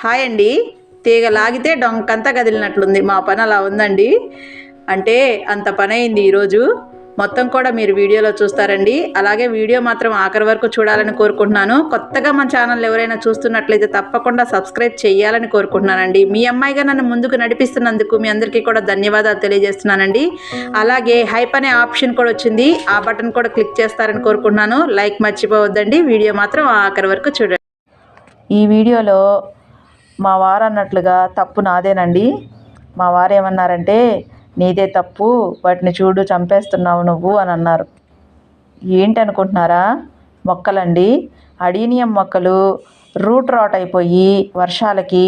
Hi అండి. తీగ లాగితే డొంకంతా కదిలినట్లుంది. మా పని అలా ఉందండి. అంటే అంత పని అయింది ఈరోజు. మొత్తం కూడా మీరు వీడియోలో చూస్తారండి. అలాగే వీడియో మాత్రం ఆఖరి వరకు చూడాలని కోరుకుంటున్నాను. కొత్తగా మన ఛానల్ ఎవరైనా చూస్తున్నట్లయితే తప్పకుండా సబ్స్క్రైబ్ చేయాలని కోరుకుంటున్నానండి. మీ అమ్మాయిగా నన్ను ముందుకు నడిపిస్తున్నందుకు మీ అందరికీ కూడా ధన్యవాదాలు తెలియజేస్తున్నానండి. అలాగే హైప్ అనే ఆప్షన్ కూడా వచ్చింది. ఆ బటన్ కూడా క్లిక్ చేస్తారని కోరుకుంటున్నాను. లైక్ మర్చిపోవద్దండి. వీడియో మాత్రం ఆఖరి వరకు చూడండి. ఈ వీడియోలో మా వారు అన్నట్లుగా తప్పు నాదేనండి. మా వారు ఏమన్నారంటే నీదే తప్పు వాటిని చూడు చంపేస్తున్నావు నువ్వు అని అన్నారు. ఏంటి అనుకుంటున్నారా మొక్కలండి. అడీనియం మొక్కలు రూట్ రాట్ అయిపోయి వర్షాలకి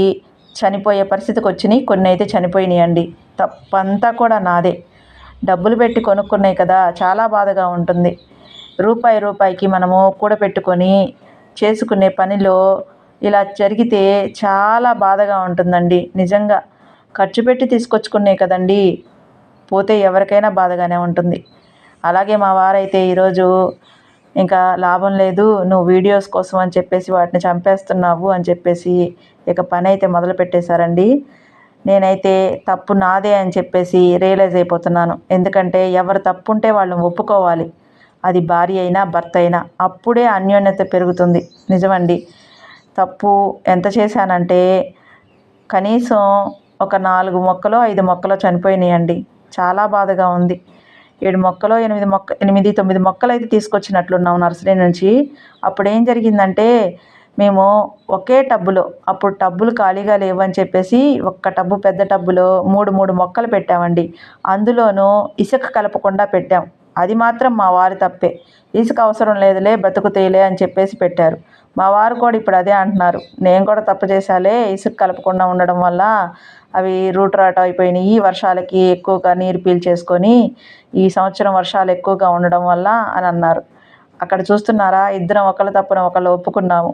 చనిపోయే పరిస్థితికి వచ్చినాయి కొన్ని అయితే చనిపోయినాయి అండి తప్పంతా కూడా నాదే. డబ్బులు పెట్టి కొనుక్కున్నాయి కదా చాలా బాధగా ఉంటుంది. రూపాయి రూపాయికి మనము కూడబెట్టుకొని చేసుకునే పనిలో ఇలా జరిగితే చాలా బాధగా ఉంటుందండి. నిజంగా ఖర్చు పెట్టి తీసుకొచ్చుకునే కదండి. పోతే ఎవరికైనా బాధగానే ఉంటుంది. అలాగే మా వారైతే ఈరోజు ఇంకా లాభం లేదు నువ్వు వీడియోస్ కోసం అని చెప్పేసి వాటిని చంపేస్తున్నావు అని చెప్పేసి ఇక పని అయితే మొదలు పెట్టేశారండి. నేనైతే తప్పు నాదే అని చెప్పేసి రియలైజ్ అయిపోతున్నాను. ఎందుకంటే ఎవరు తప్పు ఉంటే వాళ్ళని ఒప్పుకోవాలి. అది భార్య అయినా భర్త అయినా అప్పుడే అన్యోన్యత పెరుగుతుంది. నిజమండి. తప్పు ఎంత చేశానంటే కనీసం ఒక నాలుగు మొక్కలో ఐదు మొక్కలో చనిపోయినాయండి. చాలా బాధగా ఉంది. ఏడు మొక్కలో ఎనిమిది మొక్క ఎనిమిది తొమ్మిది మొక్కలు అయితే తీసుకొచ్చినట్లున్నాం నర్సరీ నుంచి. అప్పుడు ఏం జరిగిందంటే మేము ఒకే టబ్బులో అప్పుడు టబ్బులు ఖాళీగా లేవని చెప్పేసి ఒక్క టబ్బు పెద్ద టబ్బులో మూడు మూడు మొక్కలు పెట్టామండి. అందులోనూ ఇసుక కలపకుండా పెట్టాం. అది మాత్రం మా వారి తప్పే. ఇసుక అవసరం లేదులే బ్రతుకుతేలే అని చెప్పేసి పెట్టారు. మా వారు కూడా ఇప్పుడు అదే అంటున్నారు. నేను కూడా తప్పు చేశాలే ఇసుక కలపకుండా ఉండడం వల్ల అవి రూట్ రాట్ అయిపోయినాయి. వర్షాలకి ఎక్కువగా నీరు పీల్చేసుకొని ఈ సంవత్సరం వర్షాలు ఎక్కువగా ఉండడం వల్ల అని అన్నారు. అక్కడ చూస్తున్నారా ఇద్దరం ఒకళ్ళ తప్పున ఒకళ్ళు ఒప్పుకున్నాము.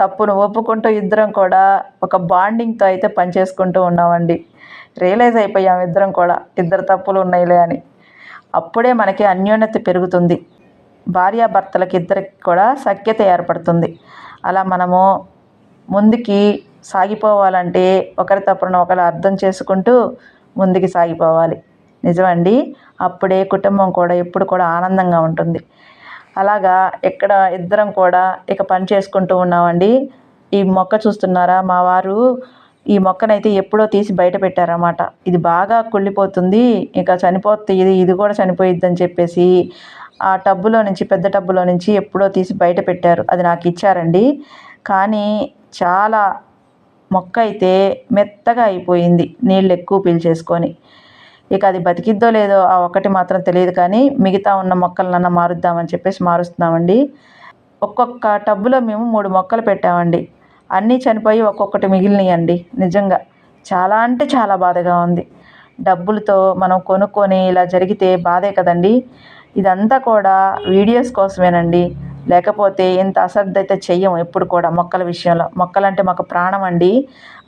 తప్పును ఒప్పుకుంటూ ఇద్దరం కూడా ఒక బాండింగ్తో అయితే పనిచేసుకుంటూ ఉన్నామండి. రియలైజ్ అయిపోయాం ఇద్దరం కూడా. ఇద్దరు తప్పులు ఉన్నాయిలే అని. అప్పుడే మనకి అన్యోన్యత పెరుగుతుంది. భార్యాభర్తలకి ఇద్దరికి కూడా సఖ్యత ఏర్పడుతుంది. అలా మనము ముందుకి సాగిపోవాలంటే ఒకరి తప్పును ఒకరు అర్థం చేసుకుంటూ ముందుకు సాగిపోవాలి. నిజమండి? అప్పుడే కుటుంబం కూడా ఎప్పుడు కూడా ఆనందంగా ఉంటుంది. అలాగా ఇక్కడ ఇద్దరం కూడా ఇక పని చేసుకుంటూ ఉన్నామండి. ఈ మొక్క చూస్తున్నారా? మా వారు ఈ మొక్కనైతే ఎప్పుడో తీసి బయట పెట్టారన్నమాట. ఇది బాగా కుళ్ళిపోతుంది. ఇంకా చనిపోతుంది ఇది ఇది కూడా చనిపోయిద్దని చెప్పేసి ఆ టబ్బులో నుంచి పెద్ద టబ్బులో నుంచి ఎప్పుడో తీసి బయట పెట్టారు. అది నాకు ఇచ్చారండి. కానీ చాలా మొక్క అయితే మెత్తగా అయిపోయింది నీళ్ళు ఎక్కువ పీల్చేసుకొని. ఇక అది బతికిద్దో లేదో ఆ ఒక్కటి మాత్రం తెలియదు కానీ మిగతా ఉన్న మొక్కలనన్నా మారుద్దామని చెప్పేసి మారుస్తున్నామండి. ఒక్కొక్క టబ్బులో మేము మూడు మొక్కలు పెట్టామండి. అన్నీ చనిపోయి ఒక్కొక్కటి మిగిలినాయండి నిజంగా. చాలా అంటే చాలా బాధగా ఉంది. డబ్బులతో మనం కొనుక్కొని ఇలా జరిగితే బాధే కదండి. ఇదంతా కూడా వీడియోస్ కోసమేనండి. లేకపోతే ఇంత అశ్రద్ధ అయితే చెయ్యం ఎప్పుడు కూడా మొక్కల విషయంలో. మొక్కలంటే మాకు ప్రాణం అండి.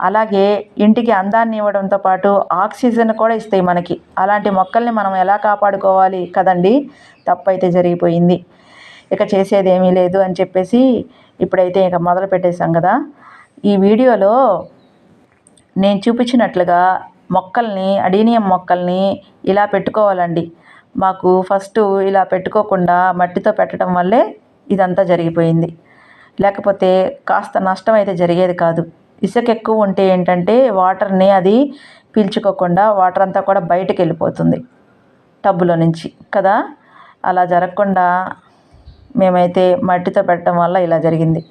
అలాగే ఇంటికి అందాన్ని ఇవ్వడంతో పాటు ఆక్సిజన్ కూడా ఇస్తాయి మనకి. అలాంటి మొక్కల్ని మనం ఎలా కాపాడుకోవాలి కదండి? తప్పైతే జరిగిపోయింది. ఇక చేసేది ఏమీ లేదు అని చెప్పేసి ఇప్పుడైతే ఇక మొదలు పెట్టేశాం కదా. ఈ వీడియోలో నేను చూపించినట్లుగా మొక్కల్ని అడీనియం మొక్కల్ని ఇలా పెట్టుకోవాలండి. మాకు ఫస్ట్ ఇలా పెట్టుకోకుండా మట్టితో పెట్టడం వల్లే ఇదంతా జరిగిపోయింది. లేకపోతే కాస్త నష్టం అయితే జరిగేది కాదు. ఇసుక ఎక్కువ ఉంటే ఏంటంటే వాటర్ని అది పీల్చుకోకుండా వాటర్ అంతా కూడా బయటకు వెళ్ళిపోతుంది టబ్బులో నుంచి. కదా? అలా జరగకుండా మేమైతే మట్టితో పెట్టడం వల్ల ఇలా జరిగింది.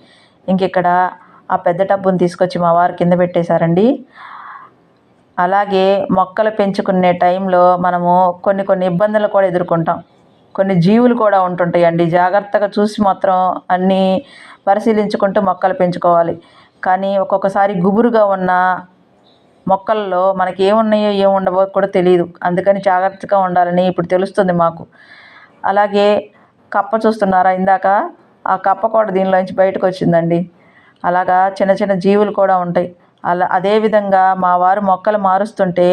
ఇంక ఇక్కడ ఆ పెద్ద టబ్బుని తీసుకొచ్చి మా వారు కింద పెట్టేశారండి. అలాగే మొక్కలు పెంచుకునే టైంలో మనము కొన్ని కొన్ని ఇబ్బందులు కూడా ఎదుర్కొంటాం. కొన్ని జీవులు కూడా ఉంటుంటాయండి. జాగ్రత్తగా చూసి మాత్రం అన్నీ పరిశీలించుకుంటూ మొక్కలు పెంచుకోవాలి. కానీ ఒక్కొక్కసారి గుబురుగా ఉన్న మొక్కల్లో మనకి ఏమున్నాయో ఏముండవో కూడా తెలియదు అందుకని జాగ్రత్తగా ఉండాలని ఇప్పుడు తెలుస్తుంది మాకు. అలాగే కప్ప చూస్తున్నారా? ఇందాక ఆ కప్ప కూడా దీనిలోంచి బయటకు వచ్చిందండి. అలాగా చిన్న చిన్న జీవులు కూడా ఉంటాయి. అలా అదేవిధంగా మా వారు మొక్కలు మారుస్తుంటే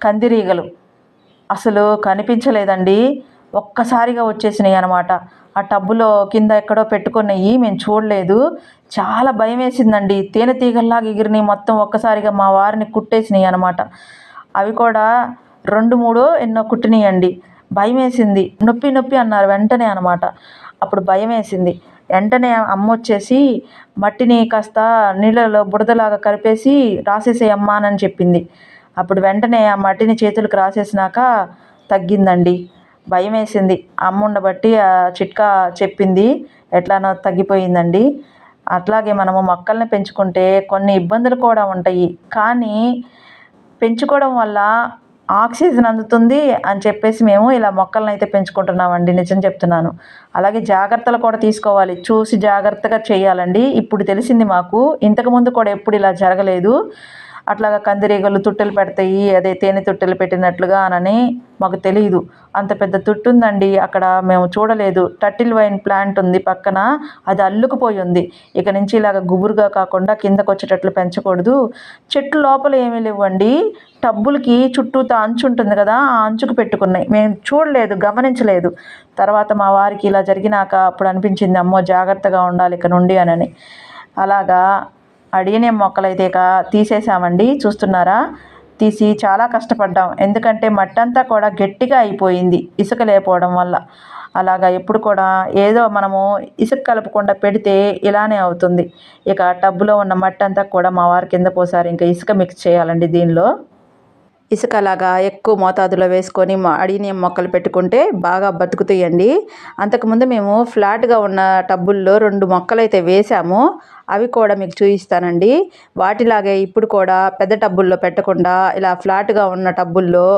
కందిరీగలు అసలు కనిపించలేదండి. ఒక్కసారిగా వచ్చేసినాయి అనమాట ఆ టబ్బులో కింద ఎక్కడో పెట్టుకున్నాయి మేము చూడలేదు. చాలా భయం వేసిందండి. తేనె తీగల్లాగా ఎగిరినాయి మొత్తం ఒక్కసారిగా మా వారిని కుట్టేసినాయి అనమాట అవి కూడా రెండు మూడు ఎన్నో కుట్టినాయండి. భయం వేసింది. నొప్పి నొప్పి అన్నారు వెంటనే అనమాట అప్పుడు భయం వేసింది. వెంటనే అమ్మ వచ్చేసి మట్టిని కాస్త నీళ్ళలో బుడదలాగా కలిపేసి రాసేసేయమ్మా అని చెప్పింది. అప్పుడు వెంటనే ఆ మట్టిని చేతులకు రాసేసినాక తగ్గిందండి. భయం వేసింది అమ్మ ఉండబట్టి ఆ చిట్కా చెప్పింది. ఎట్లానో తగ్గిపోయిందండి. అట్లాగే మనము మొక్కల్ని పెంచుకుంటే కొన్ని ఇబ్బందులు కూడా ఉంటాయి. కానీ పెంచుకోవడం వల్ల ఆక్సిజన్ అందుతుంది అని చెప్పేసి మేము ఇలా మొక్కలను అయితే పెంచుకుంటున్నామండి నిజం చెప్తున్నాను. అలాగే జాగ్రత్తలు కూడా తీసుకోవాలి చూసి జాగ్రత్తగా చేయాలండి. ఇప్పుడు తెలిసింది మాకు ఇంతకుముందు కూడా ఎప్పుడు ఇలా జరగలేదు. అట్లాగా కందిరీగలు తుట్టెలు పెడతాయి అదే తేనె తుట్టెలు పెట్టినట్లుగా అనని మాకు తెలియదు అంత పెద్ద తుట్టు ఉందండి అక్కడ మేము చూడలేదు. టటిల్ వైన్ ప్లాంట్ ఉంది పక్కన అది అల్లుకుపోయి ఉంది. ఇక నుంచి ఇలాగ గుబురుగా కాకుండా కిందకు వచ్చేటట్లు పెంచకూడదు. చెట్లు లోపల ఏమీ లేవండి. టబ్బులకి చుట్టూతో అంచు ఉంటుంది కదా ఆ అంచుకు పెట్టుకున్నాయి. మేము చూడలేదు గమనించలేదు. తర్వాత మా వారికి ఇలా జరిగినాక అప్పుడు అనిపించింది అమ్మో జాగ్రత్తగా ఉండాలి ఇక నుండి అనని. అలాగా అడిగిన మొక్కలైతే ఇక తీసేసామండి చూస్తున్నారా? తీసి చాలా కష్టపడ్డాం. ఎందుకంటే మట్టంతా కూడా గట్టిగా అయిపోయింది ఇసుక లేకపోవడం వల్ల. అలాగా ఎప్పుడు కూడా ఏదో మనము ఇసుక కలపకుండా పెడితే ఇలానే అవుతుంది. ఇక టబ్బులో ఉన్న మట్టి అంతా కూడా మా వారి కింద పోసారు. ఇంకా ఇసుక మిక్స్ చేయాలండి దీనిలో. ఇసుకలాగా ఎక్కువ మోతాదులో వేసుకొని మా అడినియం మొక్కలు పెట్టుకుంటే బాగా బతుకుతాయండి. అంతకుముందు మేము ఫ్లాట్గా ఉన్న టబ్బుల్లో రెండు మొక్కలు అయితే వేసాము అవి కూడా మీకు చూపిస్తానండి. వాటిలాగే ఇప్పుడు కూడా పెద్ద టబ్బుల్లో పెట్టకుండా ఇలా ఫ్లాట్గా ఉన్న టబ్బుల్లో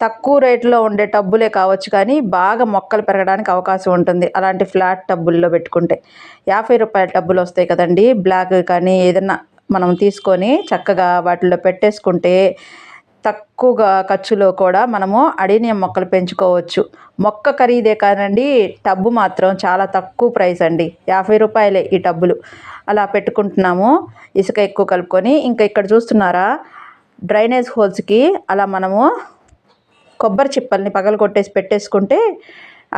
తక్కువ రేట్లో ఉండే టబ్బులే కావచ్చు కానీ బాగా మొక్కలు పెరగడానికి అవకాశం ఉంటుంది. అలాంటి ఫ్లాట్ టబ్బుల్లో పెట్టుకుంటే యాభై రూపాయల టబ్బులు వస్తాయి కదండి. బ్లాక్ కానీ ఏదన్నా మనం తీసుకొని చక్కగా వాటిలో పెట్టేసుకుంటే తక్కువగా ఖర్చులో కూడా మనము అడినియం మొక్కలు పెంచుకోవచ్చు. మొక్క ఖరీదే కానండి టబ్బు మాత్రం చాలా తక్కువ ప్రైస్ అండి. యాభై రూపాయలే ఈ టబ్బులు. అలా పెట్టుకుంటున్నాము. ఇసుక ఎక్కువ కలుపుకొని ఇంకా ఇక్కడ చూస్తున్నారా డ్రైనేజ్ హోల్స్కి అలా మనము కొబ్బరి చిప్పల్ని పగలగొట్టేసి పెట్టేసుకుంటే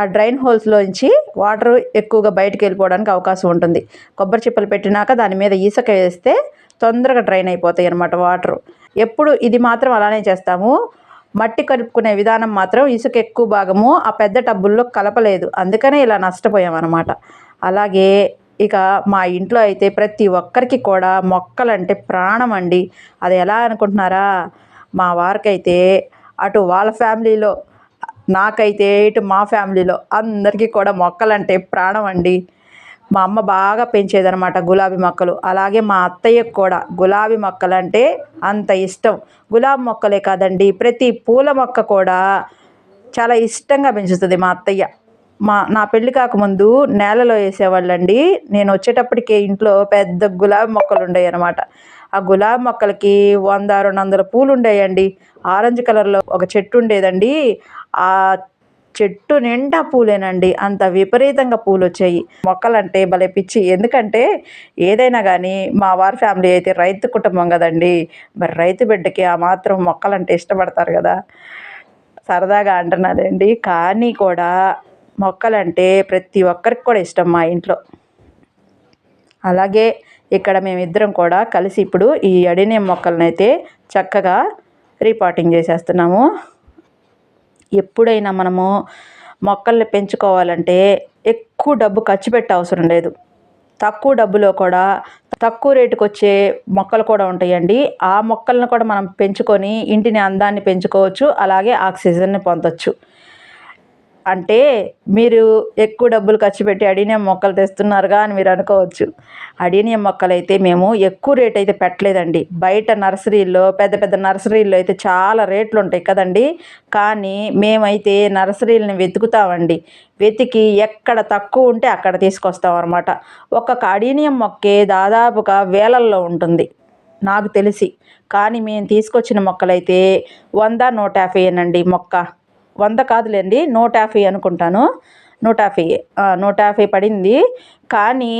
ఆ డ్రైన్ హోల్స్లోంచి వాటర్ ఎక్కువగా బయటకు వెళ్ళిపోవడానికి అవకాశం ఉంటుంది. కొబ్బరి చిప్పలు పెట్టినాక దాని మీద ఇసుక వేస్తే తొందరగా డ్రైన్ అయిపోతాయి అన్నమాట వాటర్. ఎప్పుడు ఇది మాత్రం అలానే చేస్తాము. మట్టి కలుపుకునే విధానం మాత్రం ఇసుక ఎక్కువ భాగము ఆ పెద్ద టబ్బుల్లో కలపలేదు. అందుకనే ఇలా నష్టపోయామన్నమాట. అలాగే ఇక మా ఇంట్లో అయితే ప్రతి ఒక్కరికి కూడా మొక్కలంటే ప్రాణం అండి అది ఎలా అనుకుంటున్నారా? మా వారికైతే అటు వాళ్ళ ఫ్యామిలీలో నాకైతే ఇటు మా ఫ్యామిలీలో అందరికీ కూడా మొక్కలంటే ప్రాణం అండి మా అమ్మ బాగా పెంచేదనమాట గులాబీ మొక్కలు. అలాగే మా అత్తయ్యకు కూడా గులాబీ మొక్కలు అంటే అంత ఇష్టం. గులాబీ మొక్కలే కాదండి ప్రతి పూల మొక్క కూడా చాలా ఇష్టంగా పెంచుతుంది మా అత్తయ్య. మా నా పెళ్ళి కాకముందు నేలలో వేసేవాళ్ళండి. నేను వచ్చేటప్పటికే ఇంట్లో పెద్ద గులాబీ మొక్కలు ఉండేవి అనమాట ఆ గులాబీ మొక్కలకి వంద రెండు వందల పూలు ఉండేయండి. ఆరెంజ్ కలర్లో ఒక చెట్టు ఉండేదండి. ఆ చెట్టు నిండా పూలేనండి. అంత విపరీతంగా పూలు వచ్చాయి మొక్కలంటే భలే పిచ్చి. ఎందుకంటే ఏదైనా కానీ మా వారి ఫ్యామిలీ అయితే రైతు కుటుంబం కదండి. మరి రైతు బిడ్డకి ఆ మాత్రం మొక్కలంటే ఇష్టపడతారు కదా. సరదాగా అంటున్నారండి. కానీ కూడా మొక్కలంటే ప్రతి ఒక్కరికి కూడా ఇష్టం మా ఇంట్లో. అలాగే ఇక్కడ మేమిద్దరం కూడా కలిసి ఇప్పుడు ఈ అడినే మొక్కలనైతే అయితే చక్కగా రీపాటింగ్ చేసేస్తున్నాము. ఎప్పుడైనా మనము మొక్కల్ని పెంచుకోవాలంటే ఎక్కువ డబ్బు ఖర్చు పెట్టే అవసరం లేదు. తక్కువ డబ్బులో కూడా తక్కువ రేటుకి వచ్చే మొక్కలు కూడా ఉంటాయండి. ఆ మొక్కలను కూడా మనం పెంచుకొని ఇంటిని అందాన్ని పెంచుకోవచ్చు. అలాగే ఆక్సిజన్ని పొందొచ్చు. అంటే మీరు ఎక్కువ డబ్బులు ఖర్చు పెట్టి అడీనియం మొక్కలు తెస్తున్నారుగా అని మీరు అనుకోవచ్చు. అడీనియం మొక్కలు అయితే మేము ఎక్కువ రేట్ అయితే పెట్టలేదండి. బయట నర్సరీల్లో పెద్ద పెద్ద నర్సరీల్లో అయితే చాలా రేట్లు ఉంటాయి కదండి. కానీ మేమైతే నర్సరీలని వెతుకుతామండి. వెతికి ఎక్కడ తక్కువ ఉంటే అక్కడ తీసుకొస్తాం అనమాట ఒక్కొక్క అడీనియం మొక్కే దాదాపుగా వేలల్లో ఉంటుంది. నాకు తెలిసి. కానీ మేము తీసుకొచ్చిన మొక్కలైతే వంద నూట యాభై అండి మొక్క. వంద కాదులేండి నూట యాభై అనుకుంటాను. నూట యాభై నూట యాభై పడింది. కానీ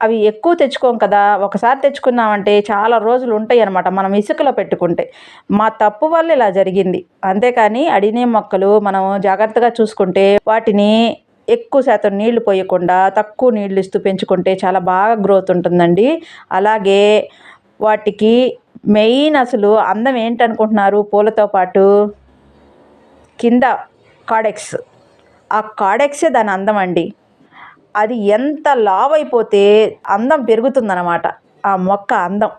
అవి ఎక్కువ తెచ్చుకోం కదా ఒకసారి తెచ్చుకున్నామంటే చాలా రోజులు ఉంటాయి అనమాట మనం ఇసుకలో పెట్టుకుంటే. మా తప్పు వల్ల ఇలా జరిగింది. అంతేకాని అడినే మొక్కలు మనం జాగ్రత్తగా చూసుకుంటే వాటిని ఎక్కువ శాతం నీళ్ళు పోయకుండా తక్కువ నీళ్ళు ఇస్తూ పెంచుకుంటే చాలా బాగా గ్రోత్ ఉంటుందండి. అలాగే వాటికి మెయిన్ అసలు అందం ఏంటనుకుంటున్నారు? పూలతో పాటు కింద కాడెక్స్ ఆ కాడెక్సే దాని అందం అండి. అది ఎంత లావ్ అయిపోతే అందం పెరుగుతుందన్నమాట. ఆ మొక్క అందం.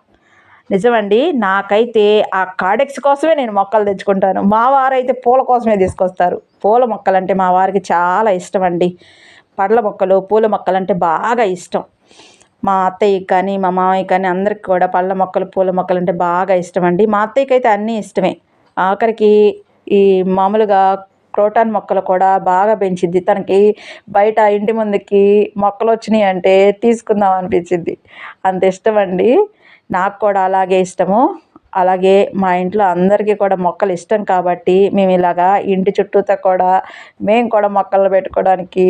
నిజమండి నాకైతే ఆ కాడెక్స్ కోసమే నేను మొక్కలు తెచ్చుకుంటాను. మా వారైతే పూల కోసమే తీసుకొస్తారు. పూల మొక్కలు అంటే మా వారికి చాలా ఇష్టం అండి పళ్ళ మొక్కలు పూల మొక్కలు అంటే బాగా ఇష్టం. మా అత్తయ్యకి కానీ మా మామయ్య కానీ అందరికి కూడా పళ్ళ మొక్కలు పూల మొక్కలు అంటే బాగా ఇష్టం అండి మా అత్తయ్యకి అయితే అన్నీ ఇష్టమే. ఆఖరికి ఈ మామూలుగా క్రోటాన్ మొక్కలు కూడా బాగా పెంచిద్ది. తనకి బయట ఇంటి ముందుకి మొక్కలు వచ్చినాయి అంటే తీసుకుందాం అనిపించింది అంత ఇష్టం అండి నాకు కూడా అలాగే ఇష్టము. అలాగే మా ఇంట్లో అందరికీ కూడా మొక్కలు ఇష్టం కాబట్టి మేము ఇలాగా ఇంటి చుట్టూతో కూడా మేము కూడా మొక్కలు పెట్టుకోవడానికి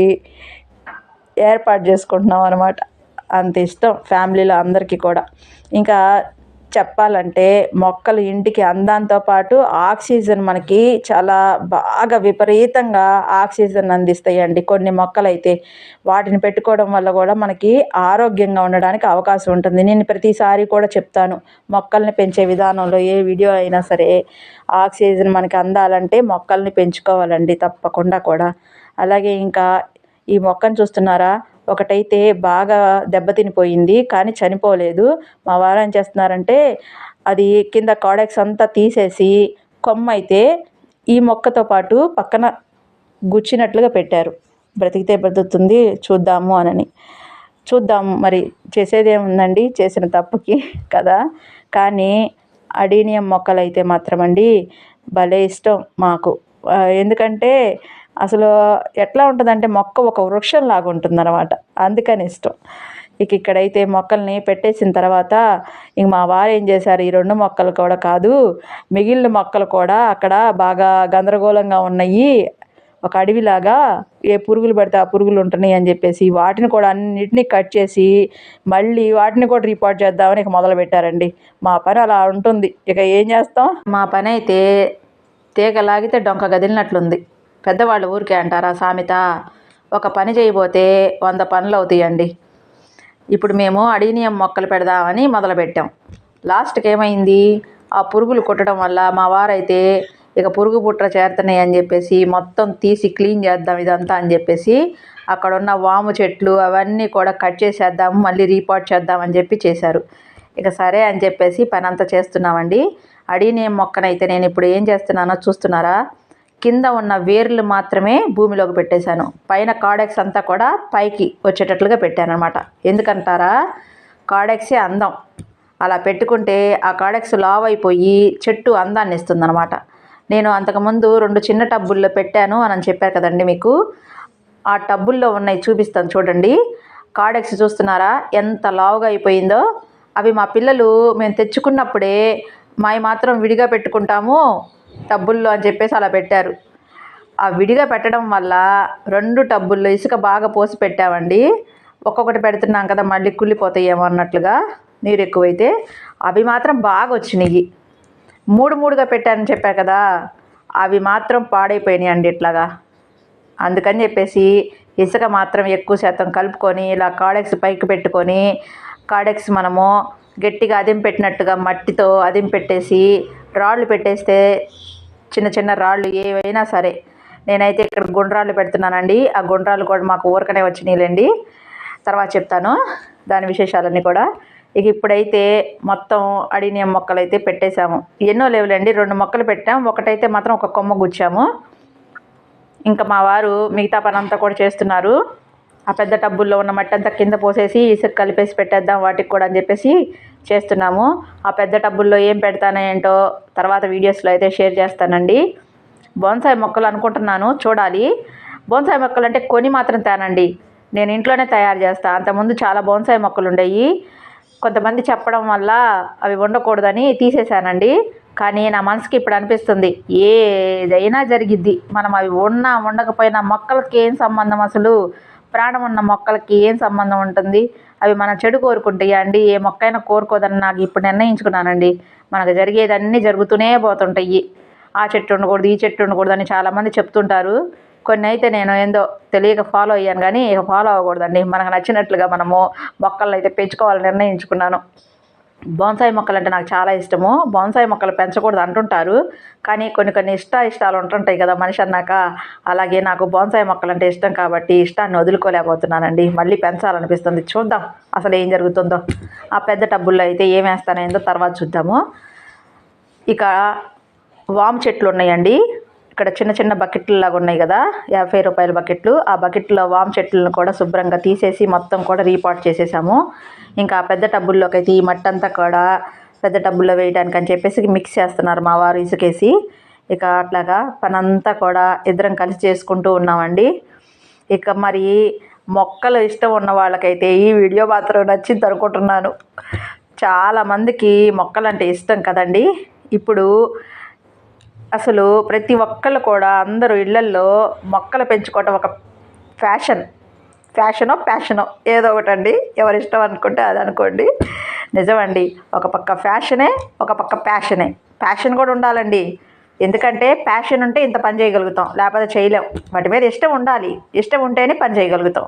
ఏర్పాటు చేసుకుంటున్నాం అనమాట అంత ఇష్టం ఫ్యామిలీలో అందరికీ కూడా. ఇంకా చెప్పాలంటే మొక్కలు ఇంటికి అందంతో పాటు ఆక్సిజన్ మనకి చాలా బాగా విపరీతంగా ఆక్సిజన్ అందిస్తాయండి. కొన్ని మొక్కలు అయితే వాటిని పెట్టుకోవడం వల్ల కూడా మనకి ఆరోగ్యంగా ఉండడానికి అవకాశం ఉంటుంది. నేను ప్రతిసారి కూడా చెప్తాను మొక్కల్ని పెంచే విధానంలో ఏ వీడియో అయినా సరే ఆక్సిజన్ మనకి అందాలంటే మొక్కల్ని పెంచుకోవాలండి తప్పకుండా కూడా. అలాగే ఇంకా ఈ మొక్కను చూస్తున్నారా? ఒకటైతే బాగా దెబ్బతినిపోయింది కానీ చనిపోలేదు. మా వారు ఏం చేస్తున్నారంటే అది కింద కాడెక్స్ అంతా తీసేసి కొమ్మ అయితే ఈ మొక్కతో పాటు పక్కన గుచ్చినట్లుగా పెట్టారు. బ్రతికితే బ్రతుకుతుంది చూద్దాము అనని. చూద్దాం మరి చేసేది ఏముందండి? చేసిన తప్పుకి కదా. కానీ అడీనియం మొక్కలు అయితే మాత్రం అండి భలే ఇష్టం మాకు. ఎందుకంటే అసలు ఎట్లా ఉంటుందంటే మొక్క ఒక వృక్షం లాగా ఉంటుందన్నమాట. అందుకని ఇష్టం. ఇక ఇక్కడైతే మొక్కల్ని పెట్టేసిన తర్వాత ఇంక మా వారు ఏం చేశారు ఈ రెండు మొక్కలు కూడా కాదు మిగిలిన మొక్కలు కూడా అక్కడ బాగా గందరగోళంగా ఉన్నాయి. ఒక అడవిలాగా ఏ పురుగులు పడితే ఆ పురుగులు ఉంటున్నాయి అని చెప్పేసి వాటిని కూడా అన్నిటినీ కట్ చేసి మళ్ళీ వాటిని కూడా రిపోర్ట్ చేద్దామని ఇక మొదలు పెట్టారండి. మా పని అలా ఉంటుంది. ఇక ఏం చేస్తాం? మా పని అయితే తీగ లాగితే డొంక గదిలినట్లుంది. పెద్దవాళ్ళు ఊరికే అంటారా సామెత ఒక పని చేయబోతే వంద పనులు అవుతాయండి. ఇప్పుడు మేము అడీనియం మొక్కలు పెడదామని మొదలుపెట్టాం. లాస్ట్కి ఏమైంది ఆ పురుగులు కుట్టడం వల్ల మా వారైతే ఇక పురుగు పుట్ర చేరుతున్నాయి అని చెప్పేసి మొత్తం తీసి క్లీన్ చేద్దాం ఇదంతా అని చెప్పేసి అక్కడ ఉన్న వాము చెట్లు అవన్నీ కూడా కట్ చేసేద్దాం మళ్ళీ రీపాట్ చేద్దాం అని చెప్పి చేశారు. ఇక సరే అని చెప్పేసి పని అంతా చేస్తున్నామండి. అడీనియం మొక్కనైతే నేను ఇప్పుడు ఏం చేస్తున్నానో చూస్తున్నారా? కింద ఉన్న వేర్లు మాత్రమే భూమిలోకి పెట్టేశాను. పైన కాడెక్స్ అంతా కూడా పైకి వచ్చేటట్లుగా పెట్టాను అనమాట ఎందుకంటారా? కాడెక్సే అందం. అలా పెట్టుకుంటే ఆ కాడెక్స్ లావ్ అయిపోయి చెట్టు అందాన్ని ఇస్తుందన్నమాట. నేను అంతకుముందు రెండు చిన్న టబ్బుల్లో పెట్టాను అని చెప్పారు కదండి మీకు. ఆ టబ్బుల్లో ఉన్నాయి చూపిస్తాను చూడండి. కాడెక్స్ చూస్తున్నారా? ఎంత లావుగా అయిపోయిందో. అవి మా పిల్లలు మేము తెచ్చుకున్నప్పుడే మావి మాత్రం విడిగా పెట్టుకుంటాము. టబ్బుల్లో అని చెప్పేసి అలా పెట్టారు. ఆ విడిగా పెట్టడం వల్ల రెండు టబ్బుల్లో ఇసుక బాగా పోసి పెట్టామండి. ఒక్కొక్కటి పెడుతున్నాం కదా మళ్ళీ కుళ్ళిపోతాయేమో అన్నట్లుగా నీరు ఎక్కువైతే. అవి మాత్రం బాగా వచ్చినాయి. మూడు మూడుగా పెట్టానని చెప్పా కదా అవి మాత్రం పాడైపోయినాయి అండి ఇట్లాగా. అందుకని చెప్పేసి ఇసుక మాత్రం ఎక్కువ శాతం కలుపుకొని ఇలా కాడెక్స్ పైకి పెట్టుకొని కాడెక్స్ మనము గట్టిగా అదిం పెట్టినట్టుగా మట్టితో అదిం పెట్టేసి రాళ్ళు పెట్టేస్తే చిన్న చిన్న రాళ్ళు ఏవైనా సరే. నేనైతే ఇక్కడ గుండ్రాళ్ళు పెడుతున్నానండి. ఆ గుండ్రాలు కూడా మాకు ఊరకనే వచ్చినాయిలేండి. తర్వాత చెప్తాను దాని విశేషాలన్నీ కూడా. ఇక ఇప్పుడైతే మొత్తం అడినియం మొక్కలు అయితే పెట్టేశాము. ఎన్నో లేవులేండి రెండు మొక్కలు పెట్టాము ఒకటైతే మాత్రం ఒక కొమ్మ గుచ్చాము. ఇంకా మా వారు మిగతా పనంతా కూడా చేస్తున్నారు. ఆ పెద్ద టబ్బుల్లో ఉన్న మట్టి అంతా కింద పోసేసి ఇసుక కలిపేసి పెట్టేద్దాం వాటికి కూడా అని చెప్పేసి చేస్తున్నాము. ఆ పెద్ద టబ్బుల్లో ఏం పెడతానో ఏంటో తర్వాత వీడియోస్లో అయితే షేర్ చేస్తానండి. బోన్సాయి మొక్కలు అనుకుంటున్నాను చూడాలి. బోన్సాయి మొక్కలు అంటే కొని మాత్రం తేనండి. నేను ఇంట్లోనే తయారు చేస్తాను అంతకుముందు చాలా బోన్సాయి మొక్కలు ఉండేవి కొంతమంది చెప్పడం వల్ల అవి ఉండకూడదని తీసేశానండి. కానీ నా మనసుకి ఇప్పుడు అనిపిస్తుంది ఏదైనా జరిగిద్ది. మనం అవి ఉన్నా ఉండకపోయినా మొక్కలకి ఏం సంబంధం అసలు? ప్రాణం ఉన్న మొక్కలకి ఏం సంబంధం ఉంటుంది? అవి మన చెడు కోరుకుంటాయా అండి ఏ మొక్కైనా కోరుకోదని నాకు ఇప్పుడు నిర్ణయించుకున్నానండి. మనకు జరిగేదన్నీ జరుగుతూనే పోతుంటాయి. ఆ చెట్టు ఉండకూడదు ఈ చెట్టు ఉండకూడదు అని చాలామంది చెప్తుంటారు. కొన్ని అయితే నేను ఏందో తెలియక ఫాలో అయ్యాను కానీ ఇక ఫాలో అవ్వకూడదండి. మనకు నచ్చినట్లుగా మనము మొక్కలను అయితే పెంచుకోవాలని నిర్ణయించుకున్నాను. బోన్సాయి మొక్కలు అంటే నాకు చాలా ఇష్టము. బోన్సాయి మొక్కలు పెంచకూడదు అంటుంటారు. కానీ కొన్ని కొన్ని ఇష్ట ఇష్టాలు ఉంటుంటాయి కదా మనిషి అన్నాక. అలాగే నాకు బోన్సాయి మొక్కలు అంటే ఇష్టం కాబట్టి ఇష్టాన్ని వదులుకోలేకపోతున్నానండి. మళ్ళీ పెంచాలనిపిస్తుంది. చూద్దాం అసలు ఏం జరుగుతుందో. ఆ పెద్ద టబ్బుల్లో అయితే ఏం వేస్తానేందో తర్వాత చూద్దాము. ఇక వామ్ చెట్లు ఉన్నాయండి. ఇక్కడ చిన్న చిన్న బకెట్లు లాగా ఉన్నాయి కదా యాభై రూపాయల బకెట్లు. ఆ బకెట్లో వామ్ చెట్లను కూడా శుభ్రంగా తీసేసి మొత్తం కూడా రీపాట్ చేసేసాము. ఇంకా పెద్ద టబ్బుల్లోకి అయితే ఈ మట్టంతా కూడా పెద్ద టబ్బుల్లో వేయడానికి అని చెప్పేసి మిక్స్ చేస్తున్నారు మా వారు ఇసుకేసి. ఇక అట్లాగా పనంతా కూడా ఇద్దరం కలిసి చేసుకుంటూ ఉన్నామండి. ఇక మరి మొక్కలు ఇష్టం ఉన్న వాళ్ళకైతే ఈ వీడియో మాత్రం నచ్చింది అనుకుంటున్నాను చాలామందికి మొక్కలంటే ఇష్టం కదండి. ఇప్పుడు అసలు ప్రతి ఒక్కళ్ళు కూడా అందరూ ఇళ్ళల్లో మొక్కలు పెంచుకోవటం ఒక ఫ్యాషన్. ఫ్యాషనో ప్యాషనో. ఏదో ఒకటండి. ఎవరి ఇష్టం అనుకుంటే అది అనుకోండి. నిజమండి. ఒక పక్క ఫ్యాషనే ఒక పక్క ప్యాషనే. ప్యాషన్ కూడా ఉండాలండి. ఎందుకంటే ప్యాషన్ ఉంటే ఇంత పని చేయగలుగుతాం. లేకపోతే చేయలేం. వాటి మీద ఇష్టం ఉండాలి. ఇష్టం ఉంటేనే పని చేయగలుగుతాం.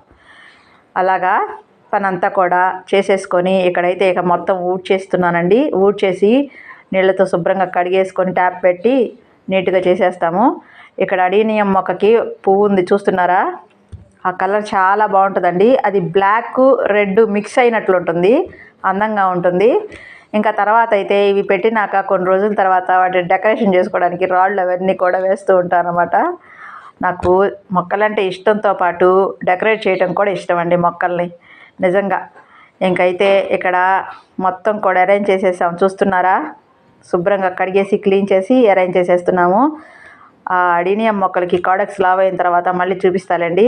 అలాగా పనంతా కూడా చేసేసుకొని ఇక్కడైతే ఇక మొత్తం ఊడ్చేస్తున్నానండి. ఊడ్చేసి నీళ్ళతో శుభ్రంగా కడిగేసుకొని ట్యాప్ పెట్టి నీట్గా చేసేస్తాము. ఇక్కడ అడీనియం మొక్కకి పువ్వు ఉంది చూస్తున్నారా? ఆ కలర్ చాలా బాగుంటుందండి. అది బ్లాక్ రెడ్ మిక్స్ అయినట్లు ఉంటుంది అందంగా ఉంటుంది. ఇంకా తర్వాత అయితే ఇవి పెట్టినాక కొన్ని రోజుల తర్వాత వాటిని డెకరేషన్ చేసుకోవడానికి రాళ్ళు అవన్నీ కూడా వేస్తూ ఉంటానమాట నాకు మొక్కలంటే ఇష్టంతో పాటు డెకరేట్ చేయడం కూడా ఇష్టం అండి మొక్కల్ని నిజంగా. ఇంకైతే ఇక్కడ మొత్తం కూడా అరేంజ్ చేసేసాం చూస్తున్నారా? శుభ్రంగా కడిగేసి క్లీన్ చేసి అరేంజ్ చేసేస్తున్నాము. ఆ అడీనియం మొక్కలకి కాడక్స్ లావ్ అయిన తర్వాత మళ్ళీ చూపిస్తానండి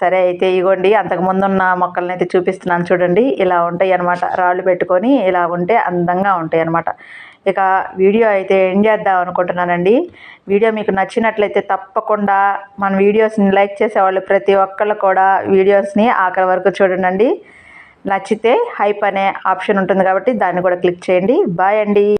సరే అయితే ఇగోండి అంతకు ముందున్న మొక్కలని అయితే చూపిస్తున్నాను చూడండి. ఇలా ఉంటాయి అన్నమాట. రాళ్ళు పెట్టుకొని ఇలా ఉంటే అందంగా ఉంటాయి అన్నమాట. ఇక వీడియో అయితే ఎండ్ చేద్దాం అనుకుంటున్నానండి. వీడియో మీకు నచ్చినట్లయితే తప్పకుండా మన వీడియోస్ని లైక్ చేసేవాళ్ళు ప్రతి ఒక్కళ్ళు కూడా వీడియోస్ని ఆఖరి వరకు చూడండి నచ్చితే హైప్ అనే ఆప్షన్ ఉంటుంది కాబట్టి దాన్ని కూడా క్లిక్ చేయండి. బాయ్ అండి.